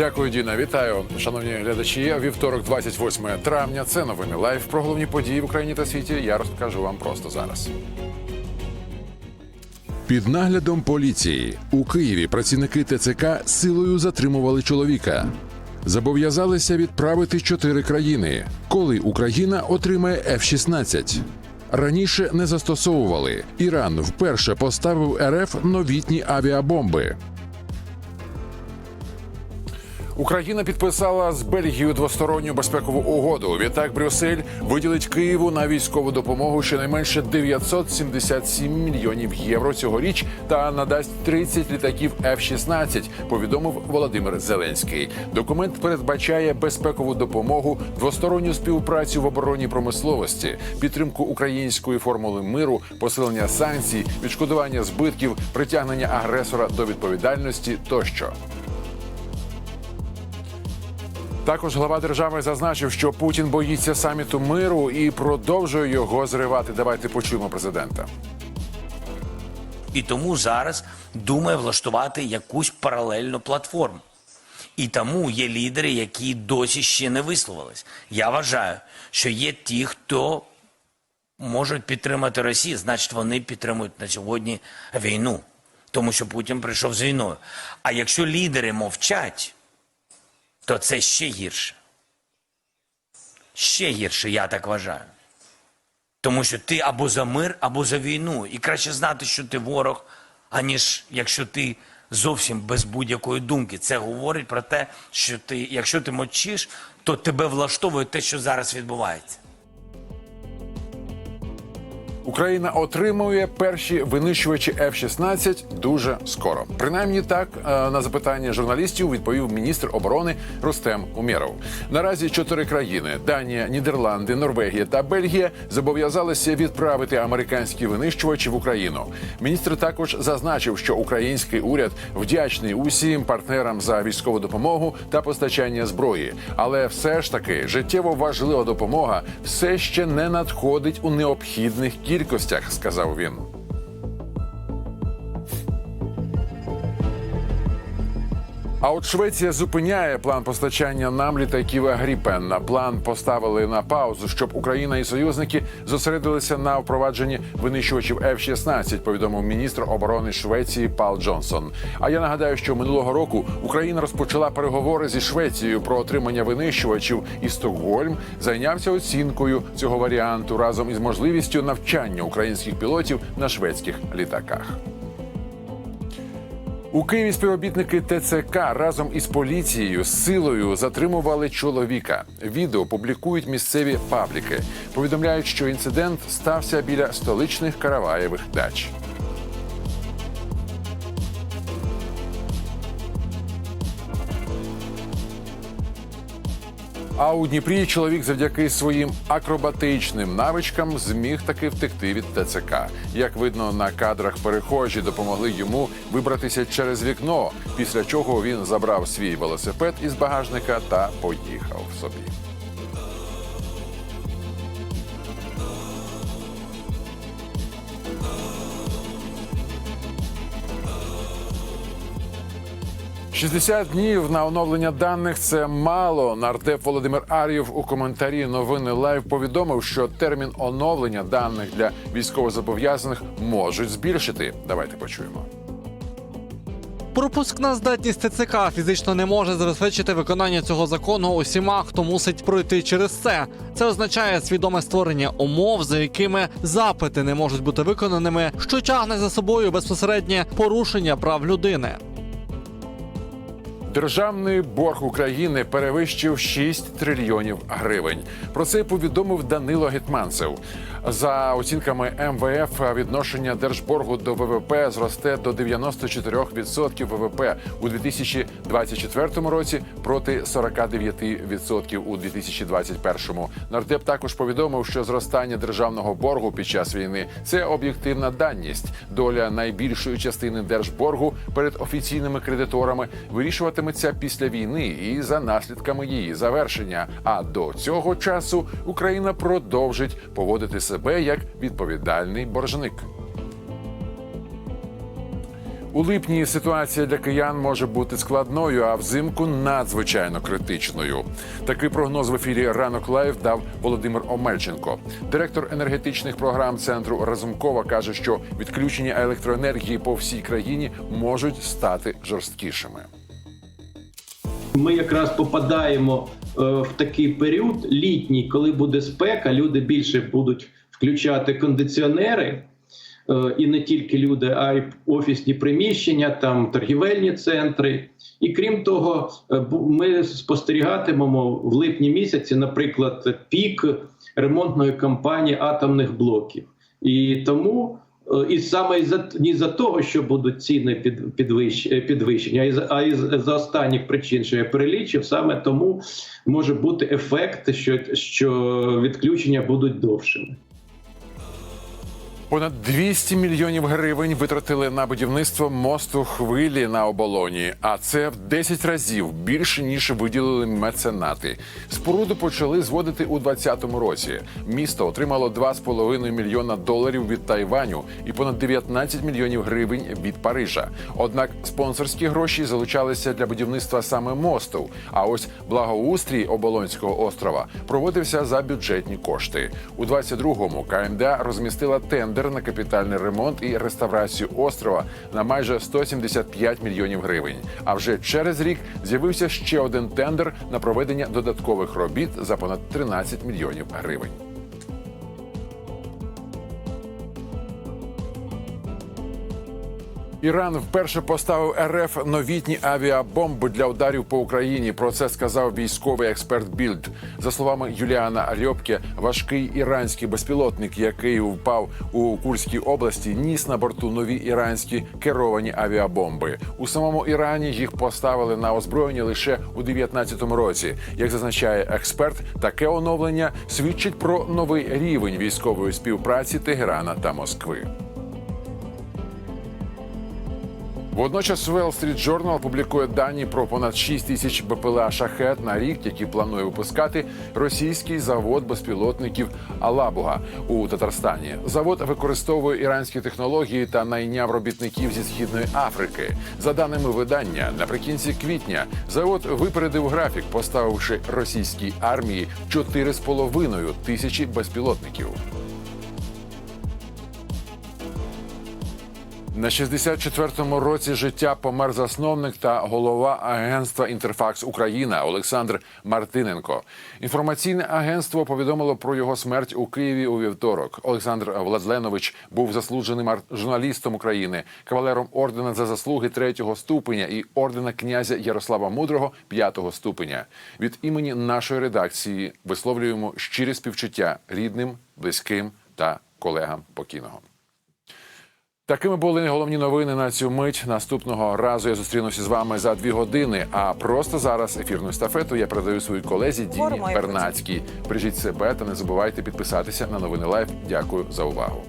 Дякую, Діна. Вітаю, шановні глядачі. Вівторок, 28 травня. Це новини лайв про головні події в Україні та світі. Я розкажу вам просто зараз. Під наглядом поліції у Києві працівники ТЦК силою затримували чоловіка. Зобов'язалися відправити чотири країни, коли Україна отримає F-16. Раніше не застосовували. Іран вперше поставив РФ новітні авіабомби. Україна підписала з Бельгією двосторонню безпекову угоду. Відтак Брюссель виділить Києву на військову допомогу щонайменше 977 мільйонів євро цьогоріч та надасть 30 літаків F-16, повідомив Володимир Зеленський. Документ передбачає безпекову допомогу, двосторонню співпрацю в оборонній промисловості, підтримку української формули миру, посилення санкцій, відшкодування збитків, притягнення агресора до відповідальності тощо. Також глава держави зазначив, що Путін боїться саміту миру і продовжує його зривати. Давайте почуємо президента. І тому зараз думає влаштувати якусь паралельну платформу. І тому є лідери, які досі ще не висловились. Я вважаю, що є ті, хто можуть підтримати Росію, значить вони підтримують на сьогодні війну, тому що Путін прийшов з війною. А якщо лідери мовчать, то це ще гірше. Ще гірше, я так вважаю. Тому що ти або за мир, або за війну. І краще знати, що ти ворог, аніж якщо ти зовсім без будь-якої думки. Це говорить про те, що ти, якщо ти мовчиш, то тебе влаштовує те, що зараз відбувається. Україна отримує перші винищувачі F-16 дуже скоро. Принаймні так е, на запитання журналістів відповів міністр оборони Рустем Умєров. Наразі чотири країни: Данія, Нідерланди, Норвегія та Бельгія зобов'язалися відправити американські винищувачі в Україну. Міністр також зазначив, що український уряд вдячний усім партнерам за військову допомогу та постачання зброї. Але все ж таки життєво важлива допомога все ще не надходить у необхідних кількостях, сказав він. А от Швеція зупиняє план постачання нам літаків Гріпен. На план поставили на паузу, щоб Україна і союзники зосередилися на впровадженні винищувачів F-16, повідомив міністр оборони Швеції Пал Джонсон. А я нагадаю, що минулого року Україна розпочала переговори зі Швецією про отримання винищувачів, і Стокгольм зайнявся оцінкою цього варіанту разом із можливістю навчання українських пілотів на шведських літаках. У Києві співробітники ТЦК разом із поліцією з силою затримували чоловіка. Відео публікують місцеві пабліки. Повідомляють, що інцидент стався біля столичних караваєвих дач. А у Дніпрі чоловік завдяки своїм акробатичним навичкам зміг таки втекти від ТЦК. Як видно на кадрах, перехожі допомогли йому вибратися через вікно, після чого він забрав свій велосипед із багажника та поїхав собі. «60 днів на оновлення даних це мало. Нардеп Володимир Ар'єв у коментарі новини Лайв повідомив, що термін оновлення даних для військовозобов'язаних можуть збільшити. Давайте почуємо. Пропускна здатність ТЦК фізично не може забезпечити виконання цього закону усіма, хто мусить пройти через це. Це означає свідоме створення умов, за якими запити не можуть бути виконаними, що тягне за собою безпосереднє порушення прав людини. Державний борг України перевищив 6 трильйонів гривень. Про це повідомив Данило Гетманцев. За оцінками МВФ, відношення держборгу до ВВП зросте до 94% ВВП у 2024 році проти 49% у 2021. Нардеп також повідомив, що зростання державного боргу під час війни це об'єктивна даність. Доля найбільшої частини держборгу перед офіційними кредиторами вирішуватиметься після війни і за наслідками її завершення. А до цього часу Україна продовжить поводити себе як відповідальний боржник. У липні ситуація для киян може бути складною, а взимку надзвичайно критичною. Такий прогноз в ефірі Ранок Лайв дав Володимир Омельченко. Директор енергетичних програм центру Разумкова каже, що відключення електроенергії по всій країні можуть стати жорсткішими. Ми якраз попадаємо е, в такий період літній, коли буде спека, люди більше будуть включати кондиціонери. Е, І не тільки люди, а й офісні приміщення, там торгівельні центри. І крім того, е, ми спостерігатимемо в липні місяці, наприклад, пік ремонтної кампанії атомних блоків. І тому е, і саме із-за не за того, що будуть ціни під підвищ, підвищені, а із а із за останніх причин, що я перелічив, саме тому може бути ефект, що, що відключення будуть довшими. Понад 200 мільйонів гривень витратили на будівництво мосту хвилі на оболоні, а це в 10 разів більше ніж виділили меценати. Споруду почали зводити у 2020 році. Місто отримало 2,5 мільйона доларів від Тайваню і понад 19 мільйонів гривень від Парижа. Однак спонсорські гроші залучалися для будівництва саме мосту. А ось благоустрій оболонського острова проводився за бюджетні кошти. У 22-му КМДА розмістила тендер на капітальний ремонт і реставрацію острова на майже 175 мільйонів гривень. А вже через рік з'явився ще один тендер на проведення додаткових робіт за понад 13 мільйонів гривень. Іран вперше поставив РФ новітні авіабомби для ударів по Україні. Про це сказав військовий експерт Більд. За словами Юліана Альопке, важкий іранський безпілотник, який впав у Курській області, ніс на борту нові іранські керовані авіабомби. У самому Ірані їх поставили на озброєння лише у 19-му році. Як зазначає експерт, таке оновлення свідчить про новий рівень військової співпраці Тегерана та Москви. Водночас Wall Street Journal публікує дані про понад 6 тисяч БПЛА шахет на рік, які планує випускати російський завод безпілотників Алабуга у Татарстані. Завод використовує іранські технології та найняв робітників зі східної Африки. За даними видання, наприкінці квітня завод випередив графік, поставивши російській армії 4,5 тисячі безпілотників. На 64-му році життя помер засновник та голова агентства Інтерфакс Україна Олександр Мартиненко. Інформаційне агентство повідомило про його смерть у Києві у вівторок. Олександр Владленович був заслуженим журналістом України, кавалером ордена за заслуги третього ступеня і ордена князя Ярослава Мудрого п'ятого ступеня. Від імені нашої редакції висловлюємо щирі співчуття рідним, близьким та колегам покійного. Такими були головні новини на цю мить. Наступного разу я зустрінуся з вами за дві години. А просто зараз ефірну естафету я передаю своїй колезі Діні Бернацькій. Бережіть себе та не забувайте підписатися на новини Лайф. Дякую за увагу.